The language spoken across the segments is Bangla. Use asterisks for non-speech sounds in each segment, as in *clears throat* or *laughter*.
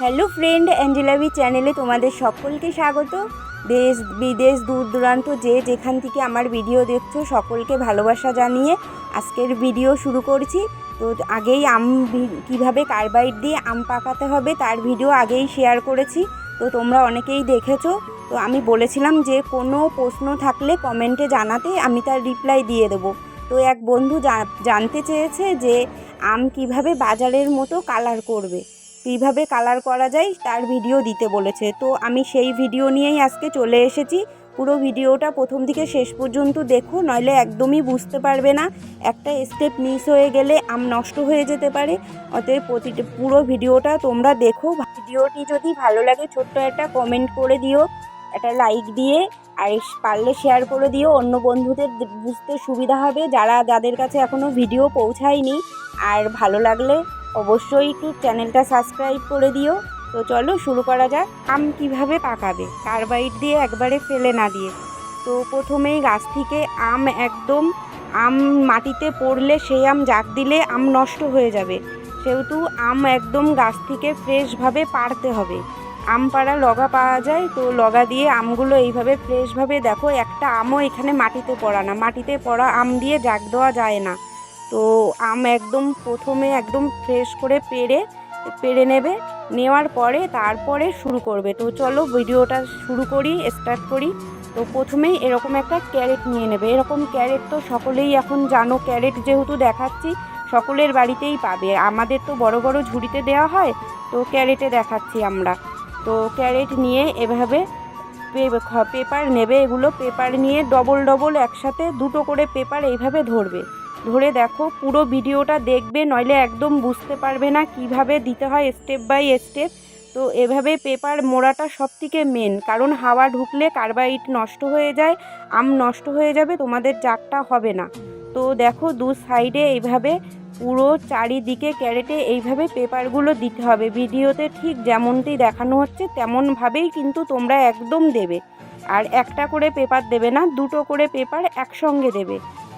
হ্যালো ফ্রেন্ড অ্যাঞ্জেলাবি চ্যানেলে তোমাদের সকলকে স্বাগত। দেশ, বিদেশ, দূর দূরান্ত যে যেখান থেকে আমার ভিডিও দেখছ সকলকে ভালোবাসা জানিয়ে আজকের ভিডিও শুরু করছি। তো আগেই আম কীভাবে কার্বাইড দিয়ে আম পাকাতে হবে তার ভিডিও আগেই শেয়ার করেছি। তো তোমরা অনেকেই দেখেছ। তো আমি বলেছিলাম যে কোনো প্রশ্ন থাকলে কমেন্টে জানাতে আমি তার রিপ্লাই দিয়ে দেবো। তো এক বন্ধু জানতে চেয়েছে যে আম কীভাবে বাজারের মতো কালার করবে। কীভাবে কালার করা যায় তার ভিডিও দিতে বলেছে। তো আমি সেই ভিডিও নিয়েই আজকে চলে এসেছি। পুরো ভিডিওটা প্রথম থেকে শেষ পর্যন্ত দেখো, নইলে একদমই বুঝতে পারবে না। একটা স্টেপ মিস হয়ে গেলে আম নষ্ট হয়ে যেতে পারে। অতএব প্রতিটা, পুরো ভিডিওটা তোমরা দেখো। ভিডিওটি যদি ভালো লাগে, ছোট্ট একটা কমেন্ট করে দিও, একটা লাইক দিয়ে, আর পারলে শেয়ার করে দিও। অন্য বন্ধুদের বুঝতে সুবিধা হবে। যারা, যাদের কাছে এখনও ভিডিও পৌঁছায়নি, আর ভালো লাগলে অবশ্যই একটু চ্যানেলটা সাবস্ক্রাইব করে দিও। তো চলো শুরু করা যাক, আম কীভাবে পাকাবে? কার্বাইড দিয়ে একবারে ফেলে না দিয়ে। তো প্রথমেই গাছ থেকে আম একদম, আম মাটিতে পড়লে সেই আম জাগ দিলে আম নষ্ট হয়ে যাবে। সেহেতু আম একদম গাছ থেকে ফ্রেশভাবে পাড়তে হবে। আম পাড়া লগা পাওয়া যায়, তো লগা দিয়ে আমগুলো এইভাবে ফ্রেশভাবে দেখো, একটা আমও এখানে মাটিতে পড়া না। মাটিতে পড়া আম দিয়ে জাগ দেওয়া যায় না। তো আম একদম প্রথমে একদম ফ্রেশ করে পেরে পেরে নেবে, নেওয়ার পরে তারপরে শুরু করবে। তো চলো ভিডিওটা শুরু করি স্টার্ট করি। তো প্রথমেই এরকম একটা ক্যারেট নিয়ে নেবে। এরকম ক্যারেট তো সকলেই এখন জানো ক্যারেট যেহেতু দেখাচ্ছি, সকলের বাড়িতেই পাবে। আমাদের তো বড় বড় ঝুড়িতে দেওয়া হয়, তো ক্যারেটে দেখাচ্ছি আমরা। তো ক্যারেট নিয়ে এভাবে পেপার নেবে। এগুলো পেপার নিয়ে ডবল ডবল একসাথে দুটো করে পেপার এইভাবে ধরবে। ধরে দেখো, পুরো ভিডিওটা দেখবে, নইলে একদম বুঝতে পারবে না কীভাবে দিতে হয় স্টেপ বাই স্টেপ তো এভাবে পেপার মোড়াটা সব থেকে মেন কারণ হাওয়া ঢুকলে কার্বাইড নষ্ট হয়ে যায়, আম নষ্ট হয়ে যাবে, তোমাদের জাগটা হবে না। তো দেখো, দু সাইডে এইভাবে পুরো চারিদিকে ক্যারেটে এইভাবে পেপারগুলো দিতে হবে। ভিডিওতে ঠিক যেমনটি দেখানো হচ্ছে, তেমনভাবেই কিন্তু তোমরা একদম দেবে। আর একটা করে পেপার দেবে না, দুটো করে পেপার একসঙ্গে দেবে।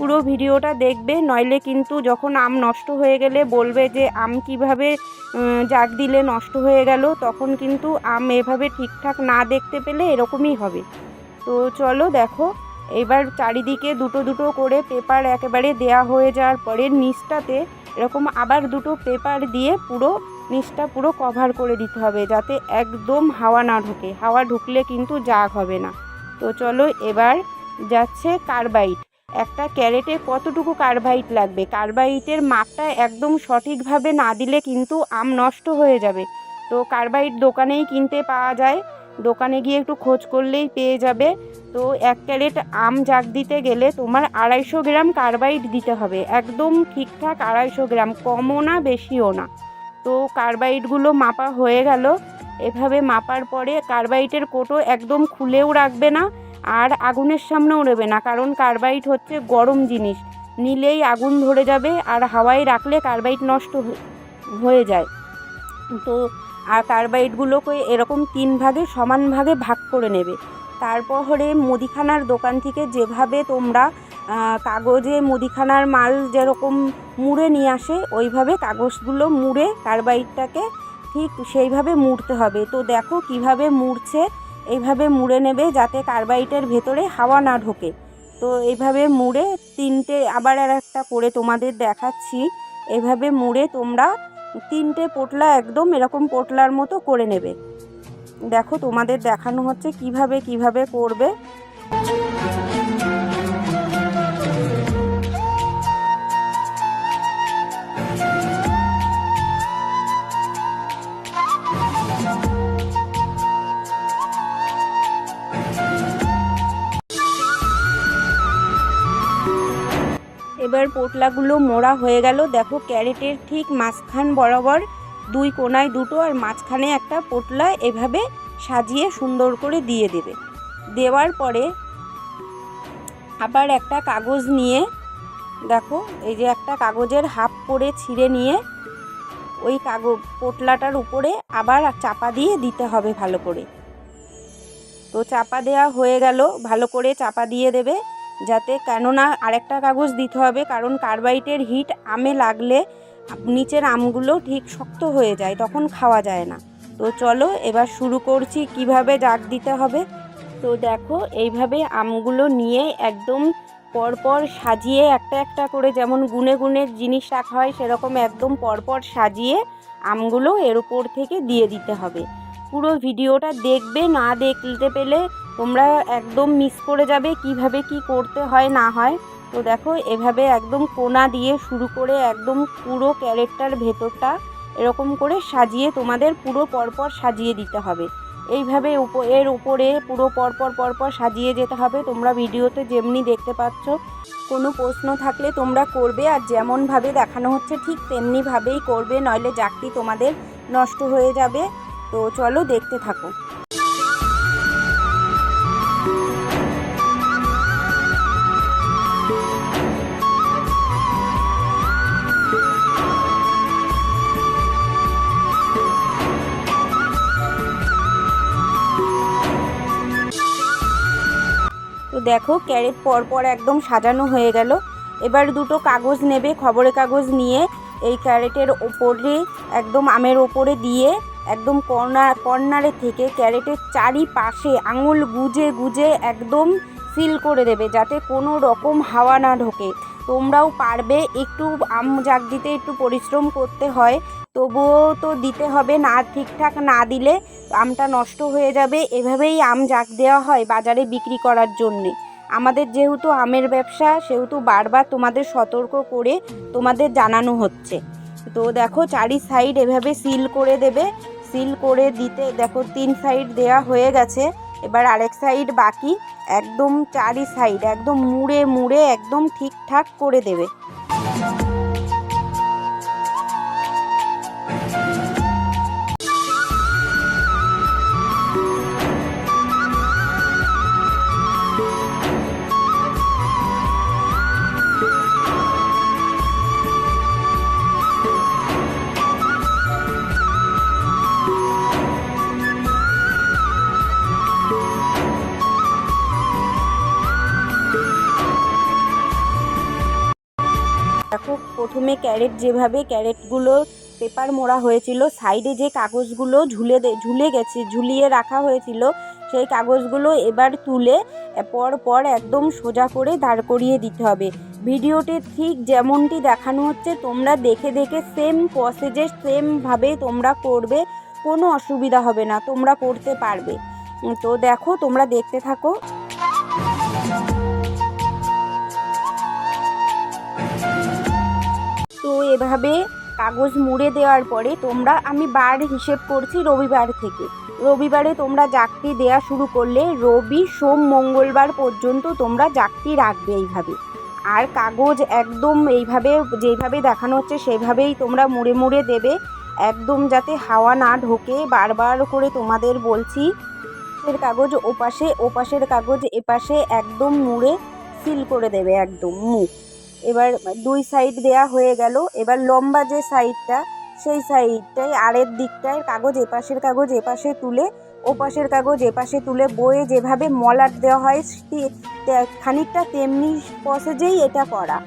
পুরো ভিডিওটা দেখবে, নইলে কিন্তু যখন আম নষ্ট হয়ে গেলে বলবে যে আম কীভাবে জাগ দিলে নষ্ট হয়ে গেল, তখন কিন্তু আম এভাবে ঠিকঠাক না দেখতে পেলে এরকমই হবে। তো চলো দেখো, এবার চারিদিকে দুটো দুটো করে পেপার একেবারে দেয়া হয়ে যাওয়ার পরে নিচটাতে এরকম আবার দুটো পেপার দিয়ে পুরো নিচটা পুরো কভার করে দিতে হবে, যাতে একদম হাওয়া না ঢোকে। হাওয়া ঢুকলে কিন্তু জাগ হবে না। তো চলো এবার যাচ্ছে কার্বাইড। একটা ক্যারেটে কতটুকু কার্বাইট লাগবে? কার্বাইটের মাপটা একদম সঠিকভাবে না দিলে কিন্তু আম নষ্ট হয়ে যাবে। তো কার্বাইট দোকানেই কিনতে পাওয়া যায়। দোকানে গিয়ে একটু খোঁজ করলেই পেয়ে যাবে। তো এক ক্যারেট আম জাগ দিতে গেলে তোমার আড়াইশো গ্রাম কার্বাইড দিতে হবে। একদম ঠিকঠাক আড়াইশো গ্রাম, কমও না, বেশিও না। তো কার্বাইডগুলো মাপা হয়ে গেল। এভাবে মাপার পরে কার্বাইটের কোটো একদম খুলেও রাখবে না। আর আগুনের সামনেও নেবে না, কারণ কার্বাইড হচ্ছে গরম জিনিস। নিলেই আগুন ধরে যাবে আর হাওয়ায় রাখলে কার্বাইড নষ্ট হয়ে- যায়। তো আর কার্বাইডগুলোকে এরকম তিন ভাগে, সমান ভাগে করে নেবে। তারপরে মুদিখানার দোকান থেকে যেভাবে তোমরা কাগজে মুদিখানার মাল যেরকম মুড়ে নিয়ে আসে, ওইভাবে কাগজগুলো মুড়ে কার্বাইডটাকে ঠিক সেইভাবে মুড়তে হবে। তো দেখো কীভাবে মুড়ছে এইভাবে মুড়ে নেবে যাতে কার্বাইটের ভেতরে হাওয়া না ঢোকে। তো এইভাবে মুড়ে তিনটে, আবার আর একটা করে তোমাদের দেখাচ্ছি। এভাবে মুড়ে তোমরা তিনটে পোটলা একদম এরকম পোটলার মতো করে নেবে। দেখো তোমাদের দেখানো হচ্ছে কীভাবে কীভাবে করবে। এবার পোটলাগুলো মোড়া হয়ে গেল। দেখো ক্যারেটের ঠিক মাঝখান বরাবর দুই কোনায় দুটো আর মাঝখানে একটা পোটলা এভাবে সাজিয়ে সুন্দর করে দিয়ে দেবে। দেওয়ার পরে আবার একটা কাগজ নিয়ে, দেখো এই যে একটা কাগজের হাফ করে ছিঁড়ে নিয়ে ওই কাগজ, পোটলাটার উপরে আবার চাপা দিয়ে দিতে হবে ভালো করে। তো চাপা দেওয়া হয়ে গেল, ভালো করে চাপা দিয়ে দেবে। যাতে কেননা আরেকটা কাগজ দিতে হবে, কারণ কার্বাইটের হিট আমে লাগলে নিচের আমগুলো ঠিক শক্ত হয়ে যায়, তখন খাওয়া যায় না। তো চলো এবার শুরু করছি কীভাবে জাগ দিতে হবে। তো দেখো, এইভাবে আমগুলো নিয়ে একদম পরপর সাজিয়ে একটা একটা করে যেমন গুনে গুনে জিনিস রাখা হয়, সেরকম একদম পরপর সাজিয়ে আমগুলো এর উপর থেকে দিয়ে দিতে হবে। পুরো ভিডিওটা দেখবে, না দেখতে পেলে তোমরা একদম মিস করে যাবে কীভাবে কি করতে হয়, না হয়। তো দেখো, এভাবে একদম কোনা দিয়ে শুরু করে একদম পুরো ক্যারেটটার ভেতরটা এরকম করে সাজিয়ে তোমাদের পুরো পরপর সাজিয়ে দিতে হবে। এইভাবে এর উপরে পুরো পরপর পরপর সাজিয়ে যেতে হবে। তোমরা ভিডিওতে যেমনি দেখতে পাচ্ছ, কোনো প্রশ্ন থাকলে তোমরা করবে আর যেমনভাবে দেখানো হচ্ছে ঠিক তেমনিভাবেই করবে, নইলে জাকটি তোমাদের নষ্ট হয়ে যাবে। তো চলো দেখতে থাকো। দেখো, ক্যারেট পরপর একদম সাজানো হয়ে গেল। এবার দুটো কাগজ নেবে, খবরের কাগজ নিয়ে এই ক্যারেটের ওপরে একদম আমের ওপরে দিয়ে একদম কর্নার, কর্নারে থেকে ক্যারেটের চারিপাশে আঙুল গুজে গুজে একদম সিল করে দেবে যাতে কোনো রকম হাওয়া না ঢোকে। তোমরাও পারবে একটু আম জাগ দিতে, একটু পরিশ্রম করতে হয়। তবুও তো দিতে হবে না, ঠিকঠাক না দিলে আমটা নষ্ট হয়ে যাবে। এভাবেই আম জাগ দেওয়া হয় বাজারে বিক্রি করার জন্যে। আমাদের যেহেতু আমের ব্যবসা, সেহেতু বারবার তোমাদের সতর্ক করে তোমাদের জানানো হচ্ছে। তো দেখো, চারি সাইড এভাবে সিল করে দেবে। সিল করে দিতে, দেখো তিন সাইড দেয়া হয়ে গেছে। এবার আরেক সাইড বাকি, একদম চারি সাইড, একদম মুড়ে মুড়ে, একদম ঠিকঠাক করে দেবে। প্রথমে ক্যারেট যেভাবে ক্যারেটগুলো পেপার মোড়া হয়েছিল, সাইডে যে কাগজগুলো ঝুলে ঝুলে গেছে, ঝুলিয়ে রাখা হয়েছিল, সেই কাগজগুলো এবার তুলে পর পর একদম সোজা করে দাঁড় করিয়ে দিতে হবে। ভিডিওতে ঠিক যেমনটি দেখানো হচ্ছে, তোমরা দেখে দেখে সেম প্রসেজে সেমভাবে তোমরা করবে, কোনো অসুবিধা হবে না, তোমরা করতে পারবে। তো দেখো, তোমরা দেখতে থাকো। এভাবে কাগজ মুড়ে দেওয়ার পরে তোমরা, আমি বার হিসেব করছি রবিবার থেকে। রবিবারে তোমরা জাকটি দেয়া শুরু করলে রবি, সোম, মঙ্গলবার পর্যন্ত তোমরা জাকটি রাখবে এইভাবে। আর কাগজ একদম এইভাবে যেইভাবে দেখানো হচ্ছে সেভাবেই তোমরা মুড়ে মুড়ে দেবে। একদম যাতে হাওয়া না ঢোকে, বারবার করে তোমাদের বলছি। এর কাগজ ওপাশে, ওপাশের কাগজ এপাশে একদম মুড়ে সিল করে দেবে একদম মুখ। এবার দুই সাইড দেয়া হয়ে গেল। এবার লম্বা যে সাইডটা সেই সাইডটায় আরের দিকটায় কাগজ এপাশের কাগজ এপাশে তুলে, ওপাশের কাগজ এপাশে তুলে বয়ে যেভাবে মলাট দেওয়া হয় খানিকটা তেমনি প্রসেজেই এটা করা।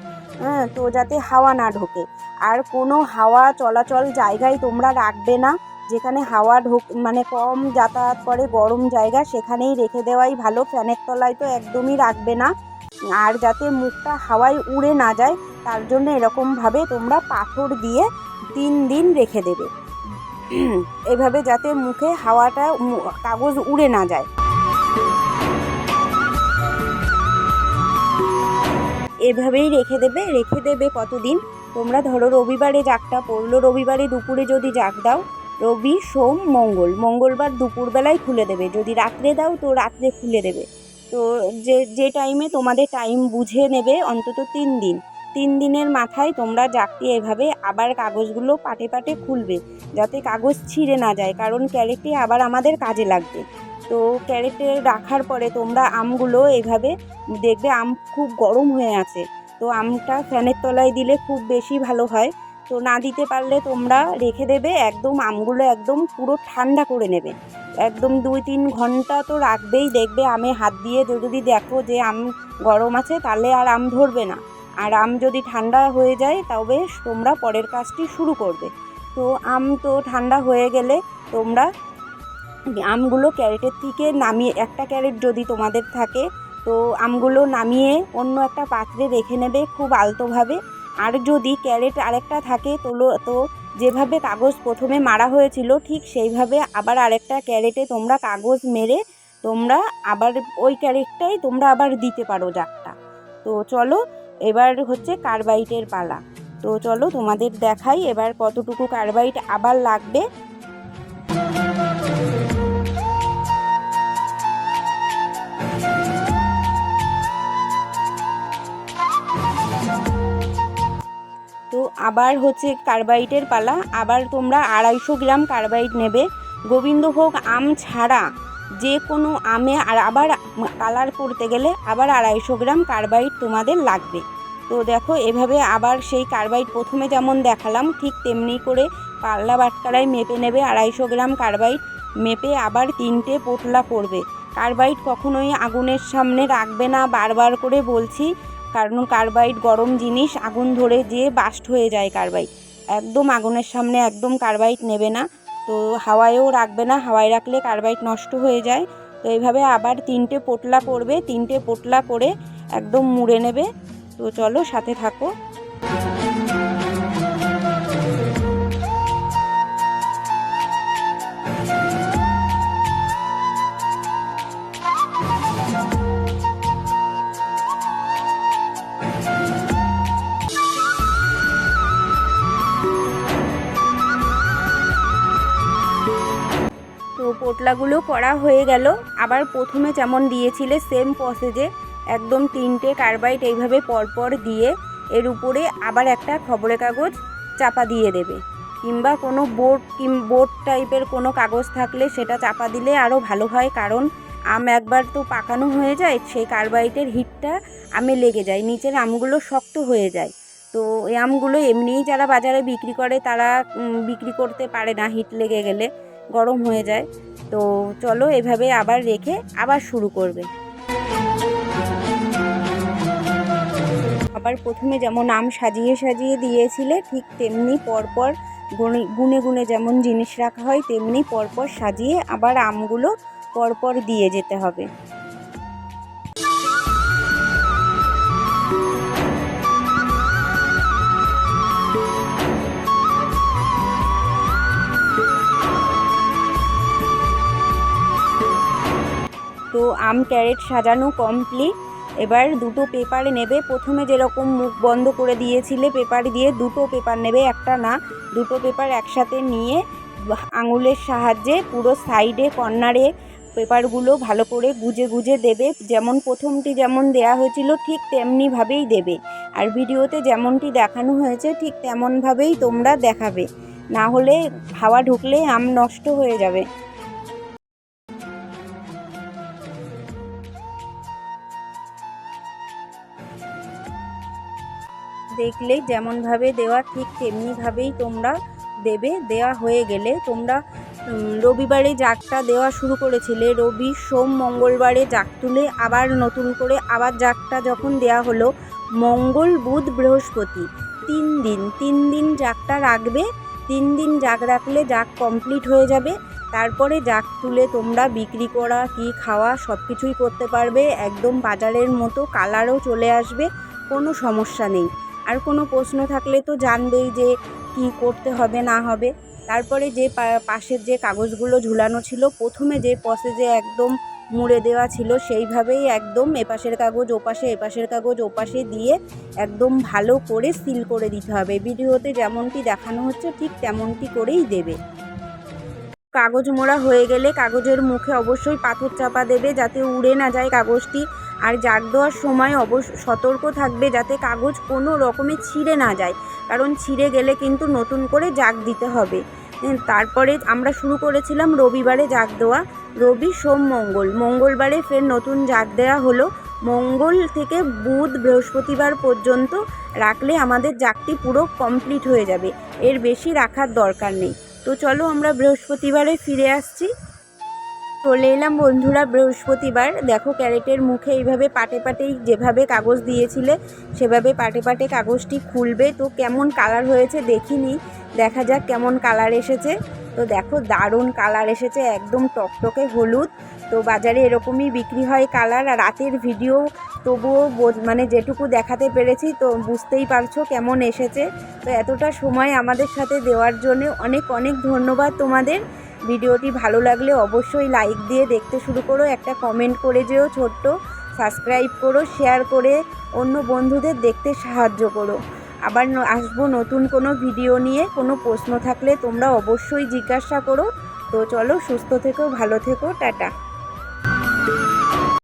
হ্যাঁ তো যাতে হাওয়া না ঢোকে। আর কোনো হাওয়া চলাচল জায়গায় তোমরা রাখবে না। যেখানে হাওয়া ঢোক মানে কম যাতায়াত করে গরম জায়গা, সেখানেই রেখে দেওয়াই ভালো। ফ্যানের তলায় তো একদমই রাখবে না। আর যাতে মুখটা হাওয়ায় উড়ে না যায়, তার জন্য এরকমভাবে তোমরা পাথর দিয়ে তিন দিন রেখে দেবে। *clears throat* এভাবে যাতে মুখে হাওয়াটা কাগজ উড়ে না যায়। এভাবেই রেখে দেবে রেখে দেবে কতদিন? তোমরা ধরো রবিবারে জাগটা পড়ল, রবিবারে দুপুরে যদি জাগ দাও, রবি, সোম, মঙ্গল। মঙ্গলবার দুপুরবেলায় খুলে দেবে। যদি রাত্রে দাও, তো রাত্রে খুলে দেবে। তো যে যে টাইমে তোমাদের টাইম বুঝে নেবে অন্তত তিন দিন। তিন দিনের মাথায় তোমরা জাগটি এভাবে আবার কাগজগুলো পাটে পাটে খুলবে, যাতে কাগজ ছিঁড়ে না যায়, কারণ ক্যারেটে আবার আমাদের কাজে লাগবে। তো ক্যারেটে রাখার পরে তোমরা আমগুলো এইভাবে দেখবে আম খুব গরম হয়ে আছে। তো আমটা ফ্যানের তলায় দিলে খুব বেশি ভালো হয়। তো না দিতে পারলে তোমরা রেখে দেবে, একদম আমগুলো একদম পুরো ঠান্ডা করে নেবে। একদম দুই তিন ঘণ্টা তো রাখবেই, দেখবে আমে হাত দিয়ে যদি দেখো যে আম গরম আছে, তাহলে আর আম ধরবে না। আর আম যদি ঠান্ডা হয়ে যায়, তবে তোমরা পরের কাজটি শুরু করবে। তো আম তো ঠান্ডা হয়ে গেলে তোমরা আমগুলো ক্যারেটের থেকে নামিয়ে, একটা ক্যারেট যদি তোমাদের থাকে, তো আমগুলো নামিয়ে অন্য একটা পাত্রে রেখে নেবে খুব আলতোভাবে। আর যদি ক্যারেট আরেকটা থাকে, তোলো, তো যেভাবে কাগজ প্রথমে মারা হয়েছিল, ঠিক সেইভাবে আবার আরেকটা ক্যারেটে তোমরা কাগজ মেরে তোমরা আবার ওই ক্যারেটটাই তোমরা আবার দিতে পারো জাগটা তো চলো, এবার হচ্ছে কার্বাইটের পালা। তো চলো তোমাদের দেখাই এবার কতটুকু কার্বাইট আবার লাগবে। আবার হচ্ছে কার্বাইটের পালা। আবার তোমরা আড়াইশো গ্রাম কার্বাইট নেবে। গোবিন্দভোগ আম ছাড়া যে কোনো আমে আর আবার কালার করতে গেলে আবার আড়াইশো গ্রাম কার্বাইট তোমাদের লাগবে। তো দেখো, এভাবে আবার সেই কার্বাইট প্রথমে যেমন দেখালাম, ঠিক তেমনি করে পাল্লা বাটকারায় মেপে নেবে। আড়াইশো গ্রাম কার্বাইট মেপে আবার তিনটে পোটলা করবে। কার্বাইট কখনোই আগুনের সামনে রাখবে না। বারবার করে বলছি কারণ কার্বাইড গরম জিনিস আগুন ধরে যেয়ে বাস্ট হয়ে যায় কার্বাইড। একদম আগুনের সামনে একদম কার্বাইড নেবে না। তো হাওয়ায়ও রাখবে না, হাওয়ায় রাখলে কার্বাইড নষ্ট হয়ে যায়। তো এইভাবে আবার তিনটে পোটলা করবে তিনটে পোটলা করে একদম মুড়ে নেবে। তো চলো সাথে থাকো। পোটলাগুলো করা হয়ে গেল। আবার প্রথমে যেমন দিয়েছিলে সেম প্রসেসে একদম তিনটে কার্বাইট এইভাবে পরপর দিয়ে এর উপরে আবার একটা খবরের কাগজ চাপা দিয়ে দেবে। কিংবা কোনো বোর্ড কিম বোর্ড টাইপের কোনো কাগজ থাকলে সেটা চাপা দিলে আরও ভালো হয়, কারণ আম একবার তো পাকানো হয়ে যায়, সেই কার্বাইটের হিটটা আমে লেগে যায়, নিচের আমগুলো শক্ত হয়ে যায়। তো এই আমগুলো এমনিই যারা বাজারে বিক্রি করে, তারা বিক্রি করতে পারে না হিট লেগে গেলে। গরম হয়ে যায়। তো চলো এভাবে আবার রেখে আবার শুরু করবে। আবার প্রথমে যেমন আম সাজিয়ে সাজিয়ে দিয়েছিলে, ঠিক তেমনি পরপর গুনে গুনে গুনে যেমন জিনিস রাখা হয়, তেমনি পরপর সাজিয়ে আবার আমগুলো পরপর দিয়ে যেতে হবে। আম ক্যারেট সাজানো কমপ্লিট এবার দুটো পেপার নেবে। প্রথমে যেরকম মুখ বন্ধ করে দিয়েছিলে পেপার দিয়ে, দুটো পেপার নেবে, একটা না। দুটো পেপার একসাথে নিয়ে আঙুলের সাহায্যে পুরো সাইডে কর্নারে পেপারগুলো ভালো করে গুজে গুজে দেবে। যেমন প্রথমটি যেমন দেয়া হয়েছিল, ঠিক তেমনিভাবেই দেবে। আর ভিডিওতে যেমনটি দেখানো হয়েছে, ঠিক তেমনভাবেই তোমরা দেখাবে। না হলে হাওয়া ঢুকলে আম নষ্ট হয়ে যাবে। দেখলে যেমনভাবে দেওয়া, ঠিক তেমনিভাবেই তোমরা দেবে। দেওয়া হয়ে গেলে তোমরা রবিবারে জাগটা দেওয়া শুরু করেছিলে। রবি, সোম, মঙ্গলবারে জাগ তুলে আবার নতুন করে আবার জাগটা যখন দেওয়া হলো, মঙ্গল, বুধ, বৃহস্পতি। তিন দিন তিন দিন জাগটা রাখবে। তিন দিন জাগ রাখলে জাগ কমপ্লিট হয়ে যাবে। তারপরে জাগ তুলে তোমরা বিক্রি করা, কি খাওয়া সব কিছুই করতে পারবে। একদম বাজারের মতো কালারও চলে আসবে, কোনো সমস্যা নেই। আর কোনো প্রশ্ন থাকলে তো জানবেই যে কি করতে হবে, না হবে। তারপরে যে পাশের যে কাগজগুলো ঝুলানো ছিল, প্রথমে যে প্রসেসে একদম মুড়ে দেওয়া ছিল, সেইভাবেই একদম এপাশের কাগজ, ওপাশে এপাশের কাগজ, ওপাশে দিয়ে একদম ভালো করে সিল করে দিতে হবে। ভিডিওতে যেমনটি দেখানো হচ্ছে, ঠিক তেমনটি করেই দেবে। কাগজ মোড়া হয়ে গেলে কাগজের মুখে অবশ্যই পাথর চাপা দেবে, যাতে উড়ে না যায় কাগজটি। আর জাগ দেওয়ার সময় অবশ্য সতর্ক থাকবে যাতে কাগজ কোনো রকমে ছিঁড়ে না যায়। কারণ ছিঁড়ে গেলে কিন্তু নতুন করে জাগ দিতে হবে। তারপরে আমরা শুরু করেছিলাম রবিবারে জাগ দেওয়া। রবি, সোম, মঙ্গল। মঙ্গলবারে ফের নতুন জাগ দেওয়া হলো। মঙ্গল থেকে বুধ, বৃহস্পতিবার পর্যন্ত রাখলে আমাদের জাগটি পুরো কমপ্লিট হয়ে যাবে। এর বেশি রাখার দরকার নেই। তো চলো আমরা বৃহস্পতিবারে ফিরে আসছি। চলে এলাম বন্ধুরা বৃহস্পতিবার। দেখো ক্যারেটের মুখে এইভাবে পাটে পাটেই যেভাবে কাগজ দিয়েছিলে, সেভাবে পাটে পাটে কাগজটি খুলবে। তো কেমন কালার হয়েছে দেখিনি, দেখা যাক কেমন কালার এসেছে। তো দেখো দারুণ কালার এসেছে, একদম টকটকে হলুদ। তো বাজারে এরকমই বিক্রি হয় কালার আর রাতের ভিডিও তবুও মানে যেটুকু দেখাতে পেরেছি, তো বুঝতেই পারছ কেমন এসেছে। তো এতটা সময় আমাদের সাথে দেওয়ার জন্য অনেক অনেক ধন্যবাদ তোমাদের। ভিডিওটি ভালো লাগলে অবশ্যই লাইক দিয়ে দেখতে শুরু করো, একটা কমেন্ট করে যেও ছোট্ট সাবস্ক্রাইব করো শেয়ার করে অন্য বন্ধুদের দেখতে সাহায্য করো। আবার আসব নতুন কোনো ভিডিও নিয়ে, কোনো প্রশ্ন থাকলে তোমরা অবশ্যই জিজ্ঞাসা করো। তো চলো সুস্থ থেকো, ভালো থেকো, টাটা।